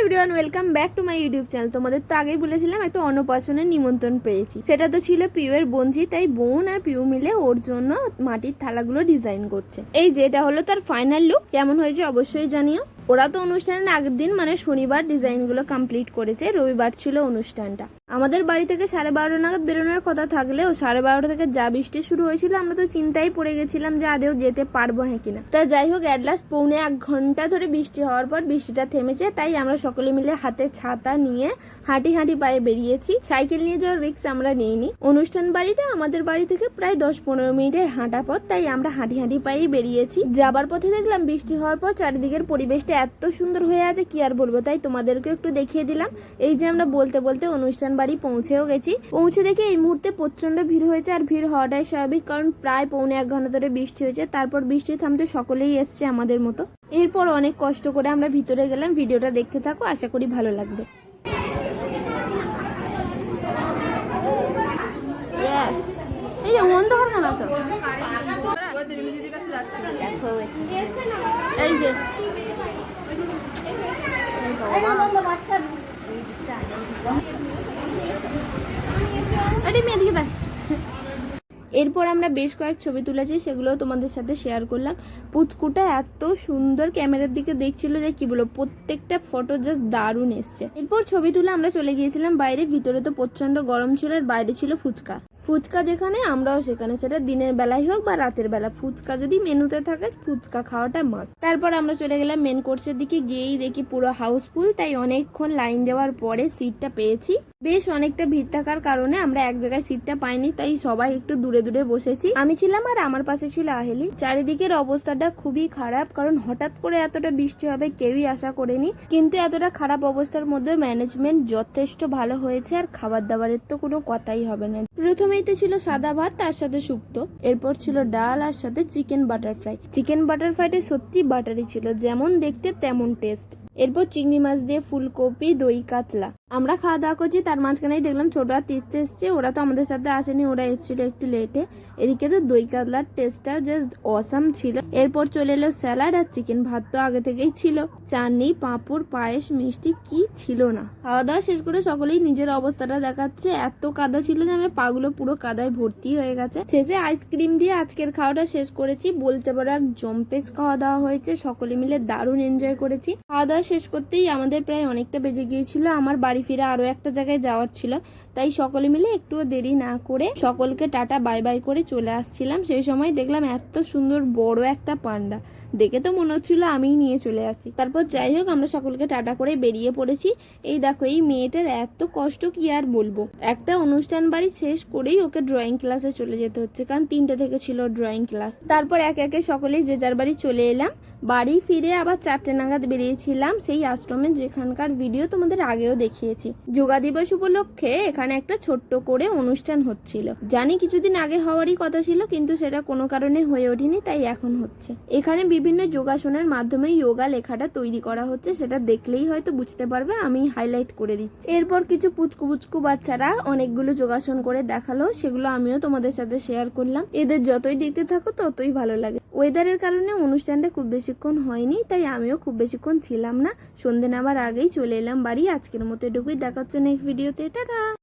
Everyone welcome back to my YouTube channel তোমাদের তো আগেই বলেছিলাম, একটা অন্নপ্রাশনের নিমন্ত্রণ পেয়েছি। সেটা তো ছিল পিউয়ের বঞ্জি তাই বোন আর পিউ মিলে ওর জন্য মাটির থালাগুলো ডিজাইন করছে। এই যেটা হলো তার ফাইনাল লুক কেমন হয়েছে অবশ্যই জানিও। ওরা তো অনুষ্ঠানের আগের দিন মানে শনিবার ডিজাইনগুলো কমপ্লিট করেছে, রবিবার ছিল অনুষ্ঠানটা। আমাদের বাড়ি থেকে সাড়ে বারোটা নাগাদ বেরোনোর কথা থাকলেও সাড়ে বারোটা থেকে যা বৃষ্টি শুরু হয়েছিল, আমরা তো চিন্তায় পড়ে গেছিলাম যে আদেও যেতে পারব হ্যাঁ কিনা। তা যাই হোক অ্যাট লাস্ট পৌনে এক ঘণ্টা ধরে বৃষ্টি হওয়ার পর বৃষ্টিটা থেমেছে, তাই আমরা সকলে মিলে হাতে ছাতা নিয়ে হাঁটি হাঁটি পায়ে বেরিয়েছি। সাইকেল নিয়ে যাওয়ার রিক্স আমরা নিইনি। অনুষ্ঠান বাড়িটা আমাদের বাড়ি থেকে প্রায় দশ পনেরো মিনিটের হাঁটা পথ, তাই আমরা হাঁটি হাঁটি পায়েই বেরিয়েছি। যাবার পথে দেখলাম বৃষ্টি হওয়ার পর চারিদিকের পরিবেশটা এত সুন্দর হয়ে আছে কি আর বলব? তাই তোমাদেরকে একটু দেখিয়ে দিলাম। এই যে আমরা বলতে বলতে অনুষ্ঠান বাড়ি পৌঁছেও গেছি। পৌঁছে দেখে এই মুহূর্তে প্রচণ্ড ভিড় হয়েছে আর ভিড় হওয়াটাই স্বাভাবিক কারণ প্রায় পৌনে এক ঘণ্টা ধরে বৃষ্টি হয়েছে। তারপর বৃষ্টি থামতে সকলেই এসছে আমাদের মতো। এরপর অনেক কষ্ট করে আমরা ভিতরে গেলাম। ভিডিওটা দেখতে থাকো আশা করি ভালো লাগবে. এই অন্ধকার তো। এই যে। এরপর আমরা বেশ কয়েক ছবি তুলেছি সেগুলো তোমাদের সাথে শেয়ার করলাম। পুচকুটা এত সুন্দর ক্যামেরার দিকে দেখছিল যে কি বলব, প্রত্যেকটা ফটো জাস্ট দারুণ এসছে। এরপর ছবি তুলে আমরা চলে গিয়েছিলাম বাইরে, ভিতরে তো প্রচণ্ড গরম ছিল আর বাইরে ছিল ফুচকা। ফুচকা যেখানে, আমরাও সেখানে। সেটা দিনের বেলায় হোক বা রাতের বেলা। ফুচকা যদি মেনুতে থাকে, ফুচকা খাওয়াটা মাস্ট তারপর আমরা চলে গেলাম মেন কোর্সের দিকে। গিয়েই দেখি পুরো হাউসফুল তাই অনেকক্ষণ লাইন দেওয়ার পরে সিটটা পেয়েছি। বেশ অনেকটা ভিড় থাকার কারণে আমরা এক জায়গায় সিটটা পাইনি, তাই সবাই একটু দূরে দূরে বসেছি। আমি ছিলাম আর আমার পাশে ছিল আহেলি। চারিদিকের অবস্থাটা খুবই খারাপ, কারণ হঠাৎ করে এতটা বৃষ্টি হবে, কেউই আশা করেনি। কিন্তু এতটা খারাপ অবস্থার মধ্যে ম্যানেজমেন্ট যথেষ্ট ভালো হয়েছে, আর খাবার দাবারের তো কোনো কথাই হবে না। প্রথমেই তো ছিল সাদা ভাত, তার সাথে শুক্তো। এরপর ছিল ডাল, আর সাথে chicken butter fry chicken butter ফ্রাইটা সত্যি বাটারি ছিল, যেমন দেখতে তেমন টেস্ট এরপর চিংড়ি মাছ দিয়ে ফুলকপি, দই, কাতলা। আমরা খাওয়া দাওয়া করছি, তার মাঝখানেই দেখলাম ছোট আর তিস্তে এসছে, ওরা তো আমাদের সাথে আসেনি, ওরা এসেছিল একটু লেটে এদিকে তো দই কাতলার টেস্টটা জাস্ট অসাম ছিল। এরপর চলে এলো স্যালাড আর চিকেন ভাত তো আগে থেকেই ছিল। চাটনি, পাঁপড়, পায়েস, মিষ্টি কি ছিল না। খাওয়া দাওয়া শেষ করে সকলেই নিজের অবস্থাটা দেখাচ্ছে। এত কাদা ছিল যে আমার পাগুলো পুরো কাদায় ভর্তি হয়ে গেছে। শেষে আইসক্রিম দিয়ে আজকের খাওয়াটা শেষ করেছি। বলতে পারো এক জম্পেস খাওয়া দাওয়া হয়েছে। সকলে মিলে দারুণ এনজয় করেছি। খাওয়া দাওয়া শেষ করতেই আমাদের প্রায় অনেকটা বেজে গিয়েছিল। আমার বাড়ি ফিরে আরও একটা জায়গায় যাওয়ার ছিল। তাই সকলে মিলে একটুও দেরি না করে সকলকে টাটা, বাই বাই করে চলে আসছিলাম। সেই সময় দেখলাম এত সুন্দর বড় একটা পান্ডা। দেখে তো মনে হচ্ছিল আমিই নিয়ে চলে আসি। তারপর যাই হোক, আমরা সকলকে টাটা করে বেরিয়ে পড়েছি। এই দেখো, এই মেয়েটার এত কষ্ট কি আর বলব? একটা অনুষ্ঠান বাড়ি শেষ করেই ওকে ড্রয়িং ক্লাসে চলে যেতে হচ্ছে, কারণ তিনটে থেকে ছিল ড্রয়িং ক্লাস তারপর একে একে সকলেই যে যার বাড়ি চলে এলাম। বাড়ি ফিরে আবার চারটে নাগাদ বেরিয়েছিলাম সেই আশ্রমে, যেখানকার ভিডিও তোমাদের আগেও দেখিয়েছি যোগা দিবস উপলক্ষে এখানে একটা ছোট্ট করে অনুষ্ঠান হচ্ছিল। জানি কিছুদিন আগে হওয়ারই কথা ছিল, কিন্তু সেটা কোনো কারণে হয়ে ওঠেনি, তাই এখন হচ্ছে। এখানে বিভিন্ন যোগাসনের মাধ্যমে যোগা লেখাটা তৈরি করা হচ্ছে, সেটা দেখলেই হয়তো বুঝতে পারবে, আমি হাইলাইট করে দিচ্ছি। এরপর কিছু পুচকু পুচকু বাচ্চারা অনেকগুলো যোগাসন করে দেখাল, সেগুলো আমিও তোমাদের সাথে শেয়ার করলাম। এদের যতই দেখতে থাকো, ততই ভালো লাগে। ওয়েদারের কারণে অনুষ্ঠানটা খুব বেশিক্ষণ হয়নি, তাই আমিও খুব বেশিক্ষণ ছিলাম না। সন্ধে নামার আগেই চলে এলাম বাড়ি। আজকের মতো এটুকুই। দেখাচ্ছে নেক্সট ভিডিওতে টাটা!